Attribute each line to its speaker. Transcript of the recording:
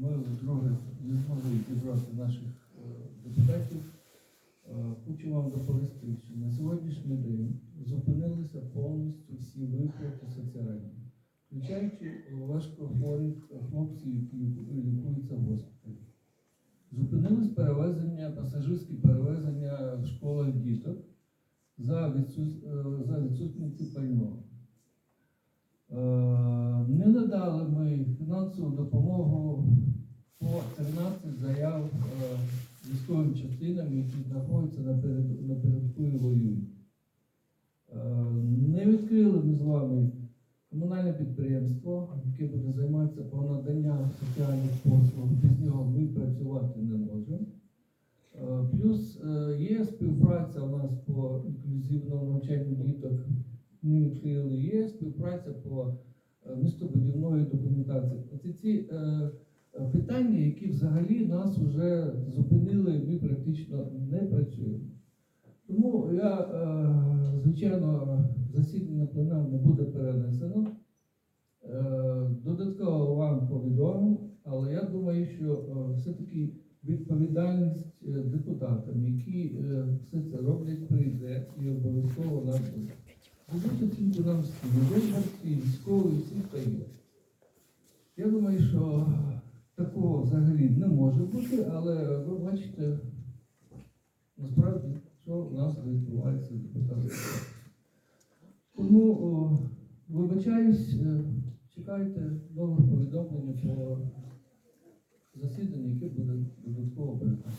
Speaker 1: ми вдруге не змогли зібрати наших е, депутатів. Е, Хочу вам доповісти, що на сьогоднішній день зупинилися повністю всі виплати соціальні, включаючи важкохворих хлопців, які лікуються в госпіталі. Зупинились перевезення, пасажирські перевезення в школах діток за, е, за відсутності пального. Не надали ми фінансову допомогу по 13 заяв е, військовим частинам, які знаходяться на перед- на передку і воюють. Е, Не відкрили ми з вами комунальне підприємство, яке буде займатися по наданню соціальних послуг. Без нього ми працювати не можемо. Е, Плюс е, є співпраця у нас по інклюзивному навчанню діток. Ми відкрили є співпраця по е, містобудівної документації. Ці е, е, питання, які взагалі нас вже зупинили, ми практично не працюємо. Тому я, е, звичайно, засідання пленарне буде перенесено. Е, Додатково вам повідомив, але я думаю, що е, все-таки відповідальність депутатам, які все це роблять, прийде і обов'язково нам буде. Дадуть оцінку нам всі, виборці, військові, всі, хто є. Я думаю, що такого взагалі не може бути, але ви бачите, насправді, що у нас відбувається з депутатами. Тому о, вибачаюсь, е, чекайте нових повідомлень про засідання, яке буде додатково передбачено.